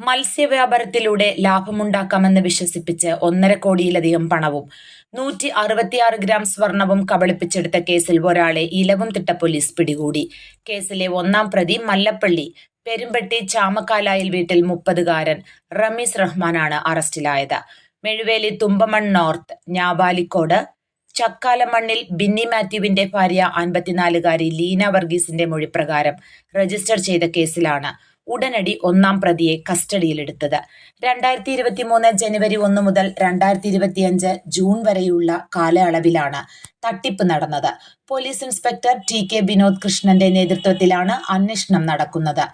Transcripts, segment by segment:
മത്സ്യവ്യാപാരത്തിലൂടെ ലാഭമുണ്ടാക്കാമെന്ന് വിശ്വസിപ്പിച്ച് ഒന്നര കോടിയിലധികം പണവും നൂറ്റി അറുപത്തിയാറ് ഗ്രാം സ്വർണവും കബളിപ്പിച്ചെടുത്ത കേസിൽ ഒരാളെ ഇലവും തിട്ട പോലീസ് പിടികൂടി. കേസിലെ ഒന്നാം പ്രതി മല്ലപ്പള്ളി പെരുമ്പട്ടി ചാമക്കാലായിൽ വീട്ടിൽ മുപ്പതുകാരൻ റമീസ് റഹ്മാനാണ് അറസ്റ്റിലായത്. മെഴുവേലി തുമ്പമൺ നോർത്ത് ഞാബാലിക്കോട് ചക്കാലമണ്ണിൽ ബിന്നി മാത്യുവിന്റെ ഭാര്യ അൻപത്തിനാലുകാരി ലീന വർഗീസിന്റെ മൊഴിപ്രകാരം രജിസ്റ്റർ ചെയ്ത കേസിലാണ് ഉടനടി ഒന്നാം പ്രതിയെ കസ്റ്റഡിയിലെടുത്തത്. രണ്ടായിരത്തി ഇരുപത്തി മൂന്ന് ജനുവരി ഒന്ന് മുതൽ രണ്ടായിരത്തി ഇരുപത്തിയഞ്ച് ജൂൺ വരെയുള്ള കാലയളവിലാണ് തട്ടിപ്പ് നടന്നത്. Police inspector T K Vinod കൃഷ്ണന്റെ നേതൃത്വത്തിലാണ് അന്വേഷണം നടക്കുന്നത്.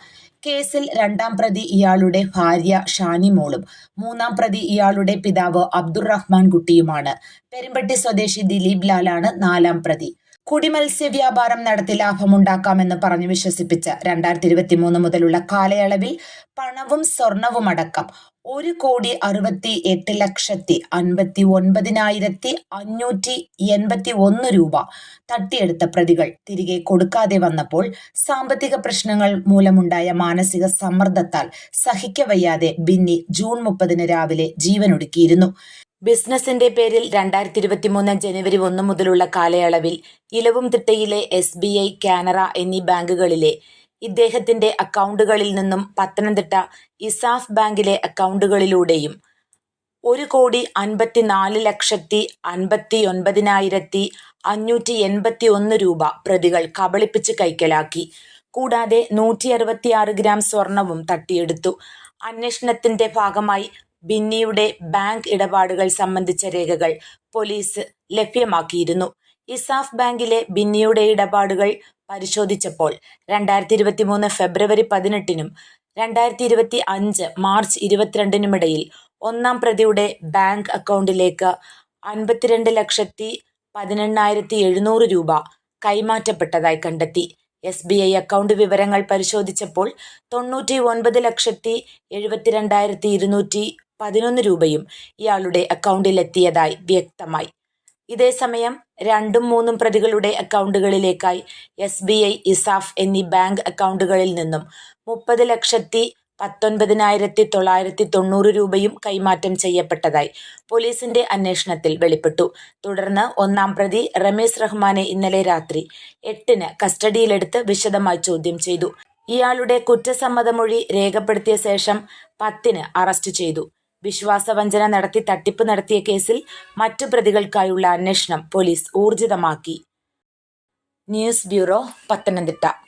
കേസിൽ രണ്ടാം പ്രതി ഇയാളുടെ ഭാര്യ ഷാനി മോളും മൂന്നാം പ്രതി ഇയാളുടെ പിതാവ് അബ്ദുറഹ്മാൻ കുട്ടിയുമാണ്. പെരുമ്പട്ടി സ്വദേശി ദിലീപ് ലാലാണ് നാലാം പ്രതി. കുടിമത്സ്യ വ്യാപാരം നടത്തി ലാഭമുണ്ടാക്കാമെന്ന് പറഞ്ഞു വിശ്വസിപ്പിച്ച രണ്ടായിരത്തി ഇരുപത്തി മൂന്ന് മുതലുള്ള കാലയളവിൽ പണവും സ്വർണവും അടക്കം ഒരു കോടി അറുപത്തി എട്ട് ലക്ഷത്തി അൻപത്തി ഒൻപതിനായിരത്തി അഞ്ഞൂറ്റി എൺപത്തി ഒന്ന് രൂപ തട്ടിയെടുത്ത പ്രതികൾ തിരികെ കൊടുക്കാതെ വന്നപ്പോൾ സാമ്പത്തിക പ്രശ്നങ്ങൾ മൂലമുണ്ടായ മാനസിക സമ്മർദ്ദത്താൽ സഹിക്കവയ്യാതെ ബിന്നി ജൂൺ മുപ്പതിന് രാവിലെ ജീവനൊടുക്കിയിരുന്നു. ബിസിനസിന്റെ പേരിൽ രണ്ടായിരത്തി ഇരുപത്തി മൂന്ന് ജനുവരി ഒന്ന് മുതലുള്ള കാലയളവിൽ ഇലവും തിട്ടയിലെ എസ് ബി ഐ കാനറ എന്നീ ബാങ്കുകളിലെ ഇദ്ദേഹത്തിന്റെ അക്കൗണ്ടുകളിൽ നിന്നും പത്തനംതിട്ട ഇസാഫ് ബാങ്കിലെ അക്കൗണ്ടുകളിലൂടെയും ഒരു കോടി അൻപത്തിനാല് ലക്ഷത്തി അൻപത്തി ഒൻപതിനായിരത്തി അഞ്ഞൂറ്റി എൺപത്തി ഒന്ന് രൂപ പ്രതികൾ കബളിപ്പിച്ച് കൈക്കലാക്കി. കൂടാതെ നൂറ്റി അറുപത്തിയാറ് ഗ്രാം സ്വർണവും തട്ടിയെടുത്തു. അന്വേഷണത്തിന്റെ ഭാഗമായി ബിന്നിയുടെ ബാങ്ക് ഇടപാടുകൾ സംബന്ധിച്ച രേഖകൾ പോലീസ് ലഭ്യമാക്കിയിരുന്നു. ഇസാഫ് ബാങ്കിലെ ബിന്നിയുടെ ഇടപാടുകൾ പരിശോധിച്ചപ്പോൾ രണ്ടായിരത്തി ഇരുപത്തി മൂന്ന് ഫെബ്രുവരി പതിനെട്ടിനും രണ്ടായിരത്തി ഇരുപത്തി അഞ്ച് മാർച്ച് ഇരുപത്തിരണ്ടിനുമിടയിൽ ഒന്നാം പ്രതിയുടെ ബാങ്ക് അക്കൗണ്ടിലേക്ക് അൻപത്തിരണ്ട് ലക്ഷത്തി പതിനെണ്ണായിരത്തി എഴുന്നൂറ് രൂപ കൈമാറ്റപ്പെട്ടതായി കണ്ടെത്തി. എസ് ബി ഐ അക്കൗണ്ട് വിവരങ്ങൾ പരിശോധിച്ചപ്പോൾ തൊണ്ണൂറ്റി ഒൻപത് ലക്ഷത്തി എഴുപത്തിരണ്ടായിരത്തി ഇരുന്നൂറ്റി പതിനൊന്ന് രൂപയും ഇയാളുടെ അക്കൗണ്ടിലെത്തിയതായി വ്യക്തമായി. ഇതേസമയം രണ്ടും മൂന്നും പ്രതികളുടെ അക്കൗണ്ടുകളിലേക്കായി എസ് ബി ഐ ഇസാഫ് എന്നീ ബാങ്ക് അക്കൗണ്ടുകളിൽ നിന്നും മുപ്പത് ലക്ഷത്തി പത്തൊൻപതിനായിരത്തി തൊള്ളായിരത്തി തൊണ്ണൂറ് രൂപയും കൈമാറ്റം ചെയ്യപ്പെട്ടതായി പോലീസിന്റെ അന്വേഷണത്തിൽ വെളിപ്പെട്ടു. തുടർന്ന് ഒന്നാം പ്രതി റമീസ് റഹ്മാനെ ഇന്നലെ രാത്രി എട്ടിന് കസ്റ്റഡിയിലെടുത്ത് വിശദമായി ചോദ്യം ചെയ്തു. ഇയാളുടെ കുറ്റസമ്മതമൊഴി രേഖപ്പെടുത്തിയ ശേഷം പത്തിന് അറസ്റ്റ് ചെയ്തു. വിശ്വാസവഞ്ചന നടത്തി തട്ടിപ്പ് നടത്തിയ കേസിൽ മറ്റു പ്രതികൾക്കായുള്ള അന്വേഷണം പോലീസ് ഊർജിതമാക്കി. News bureau Pathanamthitta.